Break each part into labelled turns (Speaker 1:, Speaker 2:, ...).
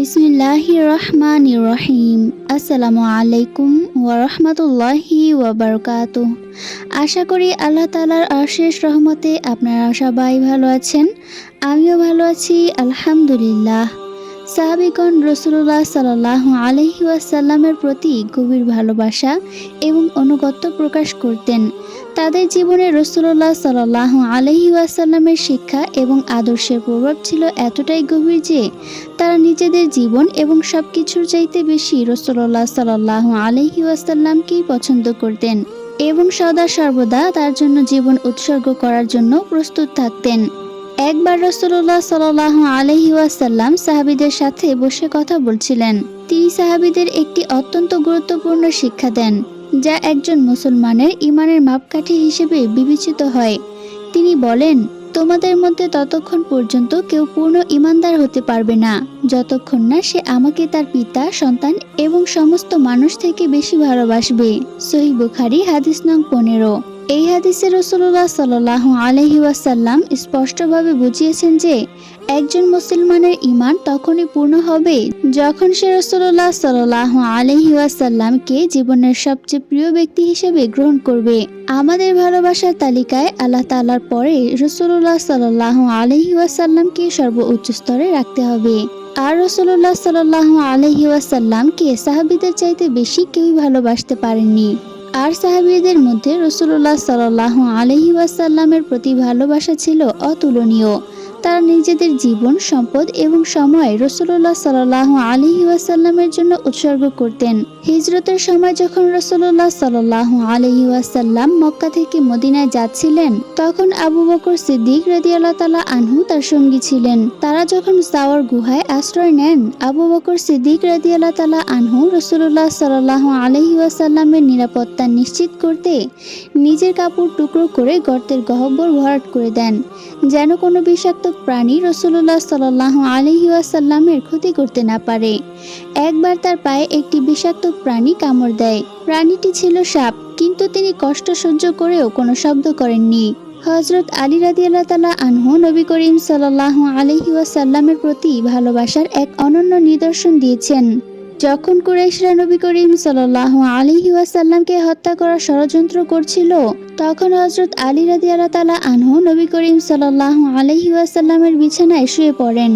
Speaker 1: রহমান রহিম আসসালামু আলাইকুম আশা করি আল্লাহ তালার অশেষ রহমতে আপনারা সবাই ভালো আছেন। আমিও ভালো আছি, আলহামদুলিল্লাহ। সাহাবিগণ রসুল্লাহ সাল্লাহ আলহি ওয়াসাল্লামের প্রতি গভীর ভালোবাসা এবং অনুগত্য প্রকাশ করতেন। তাদের জীবনে রসুল্লাহ সাল্লাহ আলহি ওয়াসাল্লামের শিক্ষা এবং আদর্শের প্রভাব ছিল এতটাই গভীর যে তারা নিজেদের জীবন এবং সব কিছুর চাইতে বেশি রসুল্লাহ সাল্লাহ আলহি ওয়াসাল্লামকেই পছন্দ করতেন এবং সদা সর্বদা তার জন্য জীবন উৎসর্গ করার জন্য প্রস্তুত থাকতেন। একবার রসুল্লাহ সাল্লাহ আলহি ওয়াসাল্লাম সাহাবিদের সাথে বসে কথা বলছিলেন। তিনি সাহাবিদের একটি অত্যন্ত গুরুত্বপূর্ণ শিক্ষা দেন, যা একজন মুসলমানের ইমানের মাপকাঠি হিসেবে বিবেচিত হয়। তিনি বলেন, তোমাদের মধ্যে ততক্ষণ পর্যন্ত কেউ পূর্ণ ইমানদার হতে পারবে না। যতক্ষণ না সে আমাকে তার পিতা, সন্তান এবং সমস্ত মানুষ থেকে বেশি ভালোবাসবে। সহি বুখারি হাদিস নং পনেরো। এই হাদিসে রসুল্লাহ সাল্লাহ আলহি ওয়াসাল্লাম স্পষ্টভাবে বুঝিয়েছেন যে, একজন মুসলমানের ইমান তখনই পূর্ণ হবে যখন সে রসুল্লাহ সাল্লাহ আলহি ওয়াসাল্লামকে জীবনের সবচেয়ে প্রিয় ব্যক্তি হিসেবে গ্রহণ করবে। আমাদের ভালোবাসার তালিকায় আল্লাহ তালার পরে রসুল্লাহ সাল্লাহ আলহি ওয়াসাল্লামকে সর্বোচ্চ স্তরে রাখতে হবে। আর রসুল্লাহ সাল্লাহ আলহি ওয়াসাল্লামকে সাহাবিদের চাইতে বেশি কেউই ভালোবাসতে পারেননি। আর সাহাবিদের মধ্যে রসুল্লাহ সাল আলহি ওয়াসাল্লামের প্রতি ভালোবাসা ছিল অতুলনীয়। তারা নিজেদের জীবন, সম্পদ এবং সময় রসুল্লাহ সাল্লাহ আলহি ওয়াসাল্লামের জন্য উৎসর্গ করতেন। হিজরতের সময় যখন রসুল্লাহ সাল্লাহ আলহি ওয়াসাল্লাম মক্কা থেকে মদিনায় যাচ্ছিলেন, তখন আবু বকর সিদ্দিক রদিয়াল্লাহ তালা আনহু তার সঙ্গী ছিলেন। তারা যখন সাওয়ার গুহায় আশ্রয় নেন, আবু বকর সিদ্দিক রদিয়াল্লাহ তালা আনহু রসুল্লাহ সাল্লাহ আলহি ওয়াসাল্লামের নিরাপত্তা নিশ্চিত করতে নিজের কাপড় টুকরো করে গর্তের গহ্বর ভরাট করে দেন, যেন কোনো বিষাক্ত প্রাণী রসুল্লাহ সাল্লাহ আলহি ওয়াসাল্লামের ক্ষতি করতে না পারে। একবার তার পায়ে একটি বিষাক্ত প্রাণী কামড় দেয়। প্রাণীটি ছিল সাপ, কিন্তু তিনি কষ্ট সহ্য করেও কোনো শব্দ করেননি। হজরত আলী রাদি আল্লাহ তালা আনহু নবী করিম সাল্লাহ আলহি ওয়াসাল্লামের প্রতি ভালোবাসার এক অনন্য নিদর্শন দিয়েছেন। যখন কুরাইশরা নবী করিম সাল্লাহ আলিহি ওয়াসাল্লামকে হত্যা করার ষড়যন্ত্র করছিল, তখন হজরত আলী রাদি তালা আনহু নবী করিম সাল্লাহ আলহি ওয়াসাল্লামের বিছানায় শুয়ে পড়েন।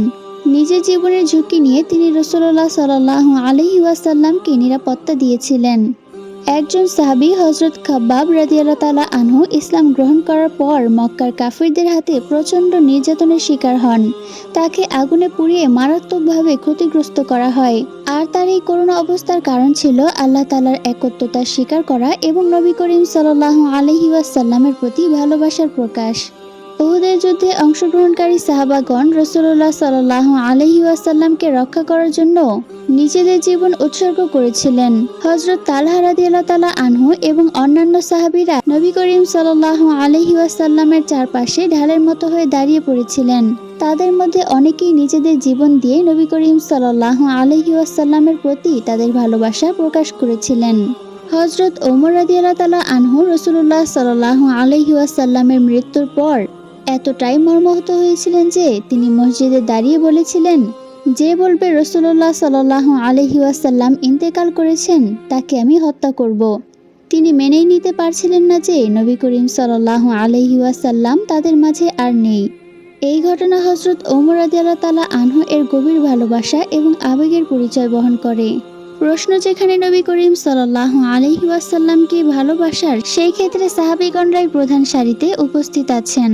Speaker 1: নিজের জীবনের ঝুঁকি নিয়ে তিনি রসুল্লাহ সাল্লাহ আলহি ওয়াসাল্লামকে নিরাপত্তা দিয়েছিলেন। একজন সাহাবি হজরত খাব্বাব রাদিয়াল্লাহ তালা আনহু ইসলাম গ্রহণ করার পর মক্কার কাফিরদের হাতে প্রচণ্ড নির্যাতনের শিকার হন। তাকে আগুনে পুড়িয়ে মারাত্মকভাবে ক্ষতিগ্রস্ত করা হয়। আর তার এই করোনা অবস্থার কারণ ছিল আল্লাহ তালার একত্বতা স্বীকার করা এবং নবী করিম সাল্লাহ আলহি ওয়াসাল্লামের প্রতি ভালোবাসার প্রকাশ। উহুদের যুদ্ধে অংশগ্রহণকারী সাহাবাগণ রসুল্লাহ সাল্লাহ আলহি ওয়াসাল্লামকে রক্ষা করার জন্য নিজেদের জীবন উৎসর্গ করেছিলেন। হজরত তালহা রাদিয়াল্লাহ তালা আনহু এবং অন্যান্য সাহাবিরা নবী করিম সাল্লাহ আলহি ওয়াসাল্লামের চারপাশে ঢালের মতো হয়ে দাঁড়িয়ে পড়েছিলেন। তাদের মধ্যে অনেকেই নিজেদের জীবন দিয়ে নবী করিম সাল্লাহ আলহি ওয়াসাল্লামের প্রতি তাদের ভালোবাসা প্রকাশ করেছিলেন। হজরত ওমর রাদিয়াল্লাহ তালা আনহু রসুল্লাহ সাল্লাহ আলহি ওয়াসাল্লামের মৃত্যুর পর এতটাই মর্মাহত হয়েছিলেন যে তিনি মসজিদে দাঁড়িয়ে বলেছিলেন, যে বলবে রসুল্লাহ সাল্লাহ আলহি ওয়াসাল্লাম ইন্তেকাল করেছেন, তাকে আমি হত্যা করব। তিনি মেনেই নিতে পারছিলেন না যে নবী করিম সাল্লাহ আলহি ওয়াসাল্লাম তাদের মাঝে আর নেই। এই ঘটনা হজরত ওমর আদিয়াল্লাহ তালা আনহু এর গভীর ভালোবাসা এবং আবেগের পরিচয় বহন করে। প্রশ্ন যেখানে নবী করিম সাল্লাহ আলহি ওয়াসাল্লামকে ভালোবাসার সেই ক্ষেত্রে সাহাবিগণরাই প্রধান সারিতে উপস্থিত আছেন।